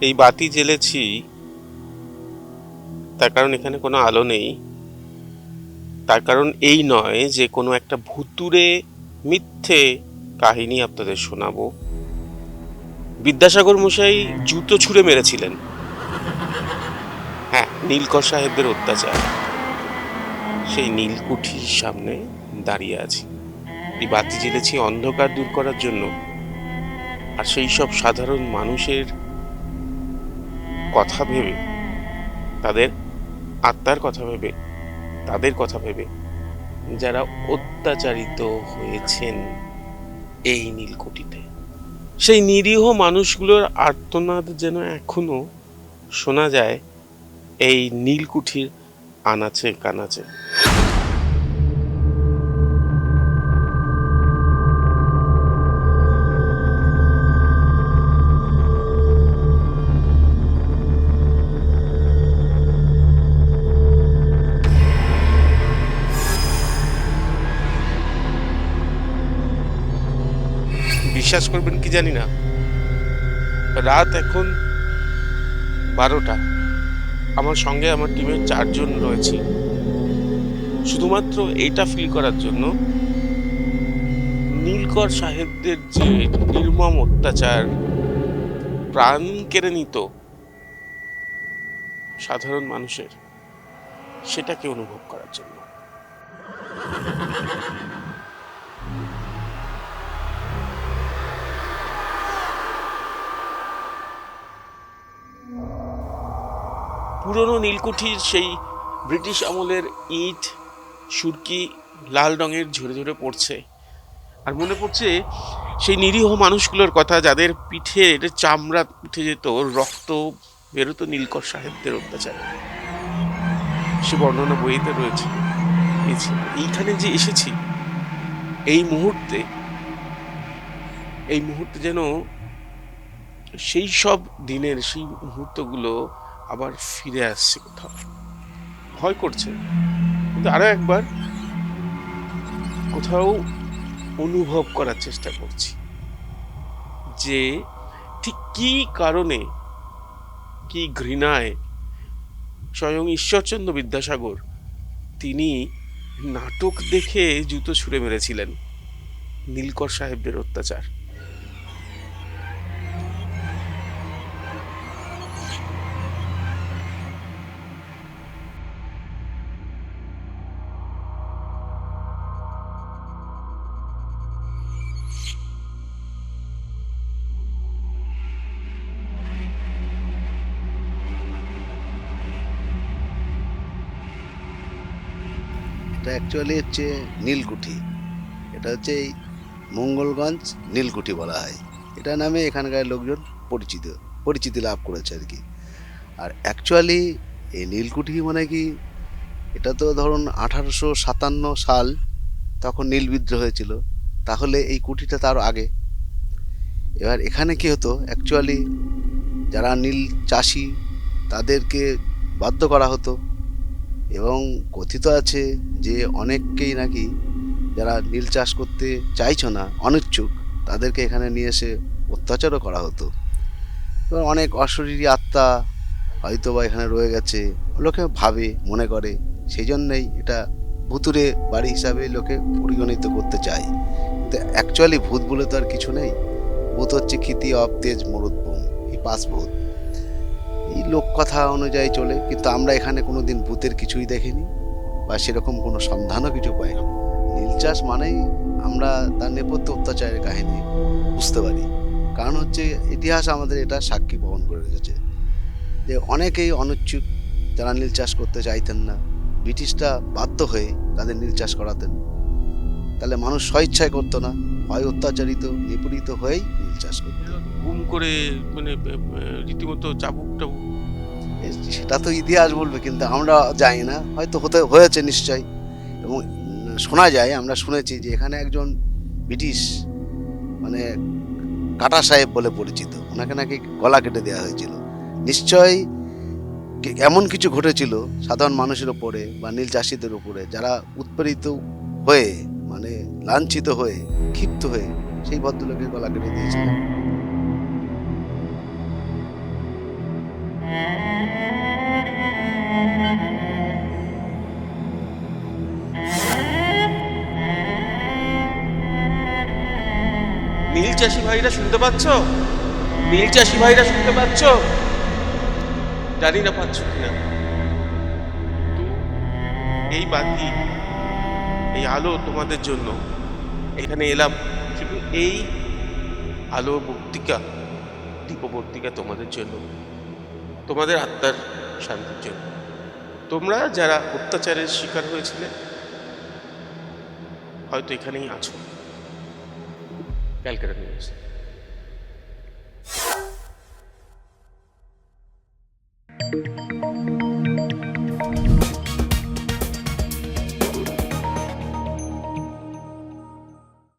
এই বাতি জ্বেলেছি, তার কারণ এখানে কোনো আলো নেই। তার কারণ এই নয় যে কোনো একটা ভুতুরে মিথ্যে কাহিনী আপনাদের শোনাবো। বিদ্যাসাগর মশাই জুতো ছুঁড়ে মেরেছিলেন। হ্যাঁ নীলকর সাহেবদের অত্যাচার। সেই নীলকুঠির সামনে দাঁড়িয়ে আছি। এই বাতি জ্বেলেছি অন্ধকার দূর করার জন্য। আর সেই সব সাধারণ মানুষের কথা ভেবে, তাদের আত্মার কথা ভেবে, তাদের কথা ভেবে যারা অত্যাচারিত হয়েছেন এই নীলকুঠিতে। সেই নিরীহ মানুষগুলোর আর্তনাদ যেন এখনও শোনা যায় এই নীলকুঠির আনাচে কানাচে। বিশ্বাস করবেন কি জানি না। রাত এখন বারোটা। আমার সঙ্গে আমার টিমের চারজন রয়েছে। শুধুমাত্র এইটা ফিল করার জন্য নীলকর সাহেবদের যে নির্মম অত্যাচার, প্রাণ কেড়ে নিত সাধারণ মানুষের, সেটাকে অনুভব করার জন্য। পুরনো নীলকুঠির সেই ব্রিটিশ আমলের ইট, সুরকি লাল রঙের ঝরে ঝরে পড়ছে। আর মনে পড়ছে সেই নিরীহ মানুষগুলোর কথা যাদের পিঠের চামড়া উঠে যেত, রক্ত বেরোতো নীলকর সাহেবদের অত্যাচার। সে বর্ণনা বইতে রয়েছে। এইখানে যে এসেছি, এই মুহূর্তে এই মুহূর্তে যেন সেই সব দিনের সেই মুহূর্তগুলো আবার ফিরে আসছে কোথাও। ভয় করছে, কিন্তু আরও একবার কোথাও অনুভব করার চেষ্টা করছি যে ঠিক কি কারণে, কি ঘৃণায় স্বয়ং ঈশ্বরচন্দ্র বিদ্যাসাগর তিনি নাটক দেখে জুতো ছুঁড়ে মেরেছিলেন নীলকর সাহেবদের অত্যাচার। এটা অ্যাকচুয়ালি হচ্ছে নীলকুঠি। এটা হচ্ছে এই মঙ্গলগঞ্জ নীলকুঠি বলা হয়। এটা নামে এখানকার লোকজন পরিচিত, পরিচিতি লাভ করেছে আর কি। আর অ্যাকচুয়ালি এই নীলকুঠি মানে কি, এটা তো ধরুন আঠারোশো সাতান্ন সাল তখন নীল বিদ্রোহ হয়েছিল, তাহলে এই কুঠিটা তার আগে। এবার এখানে কি হতো অ্যাকচুয়ালি যারা নীল চাষি তাদেরকে বাধ্য করা হতো। এবং কথিত আছে যে অনেককেই নাকি যারা নীল চাষ করতে চাইছ না, অনিচ্ছুক, তাদেরকে এখানে নিয়ে এসে অত্যাচারও করা হতো। এবার অনেক অশরীরী আত্মা হয়তো বা এখানে রয়ে গেছে, লোকে ভাবে, মনে করে। সেই জন্যই এটা ভুতুরে বাড়ি হিসাবে লোকে পরিগণিত করতে চায়। কিন্তু অ্যাকচুয়ালি ভূত বলে তো আর কিছু নেই। ভূত হচ্ছে খিতি অব তেজ মরুদ্ভূম, এই পাঁচ ভূত এই লোক কথা অনুযায়ী চলে, কিন্তু আমরা এখানে কোনো দিন ভূতের কিছুই দেখিনি বা সেরকম কোনো সন্ধানও কিছু পাইনি। নীল চাষ মানেই আমরা তার নেপথ্য অত্যাচারের কাহিনী বুঝতে পারি। কারণ হচ্ছে ইতিহাস আমাদের এটা সাক্ষী বহন করে রেখেছে যে অনেকেই অনুচ্ছুক, যারা নীল চাষ করতে চাইতেন না। ব্রিটিশরা বাধ্য হয়ে তাদের নীল চাষ করাতেন। তাহলে মানুষ স্বইচ্ছায় করতো না। হয় অত্যাচারিত নিপীড়িত হয়েই নীল চাষ করতো। গুম করে মানে রীতিমতো চাবুক টাবুক। সেটা তো ইতিহাস বলবে কিন্তু আমরা জানি না। হয়তো হতে হয়েছে নিশ্চয় এবং শোনা যায় আমরা শুনেছি যে এখানে একজন ব্রিটিশ মানে কাটা সাহেব বলে পরিচিত। ওনাকে নাকি গলা কেটে দেওয়া হয়েছিল। নিশ্চয়ই এমন কিছু ঘটেছিল সাধারণ মানুষের ওপরে বা নীল চাষিদের উপরে যারা উৎপীড়িত হয়ে লাঞ্ছিত হয়ে, ক্ষিপ্ত হয়ে সেই ভদ্রলোকের গলা কেটে দিয়েছিলেন নীল চাষি ভাইরা শুনতে পাচ্ছ? নীল চাষি ভাইরা শুনতে পাচ্ছ? জানি না পাচ্ছ কিনা। এই বাতি, এই আলো তোমাদের জন্য। এখানে এলাম। শুধু এই আলো বর্তিকা দীপবর্তিকা তোমাদের জন্য, তোমাদের আত্মার শান্তির জন্য। তোমরা যারা অত্যাচারের শিকার হয়েছিলে, হয়তো এখানেই আছো। ক্যালকাটা নিউজ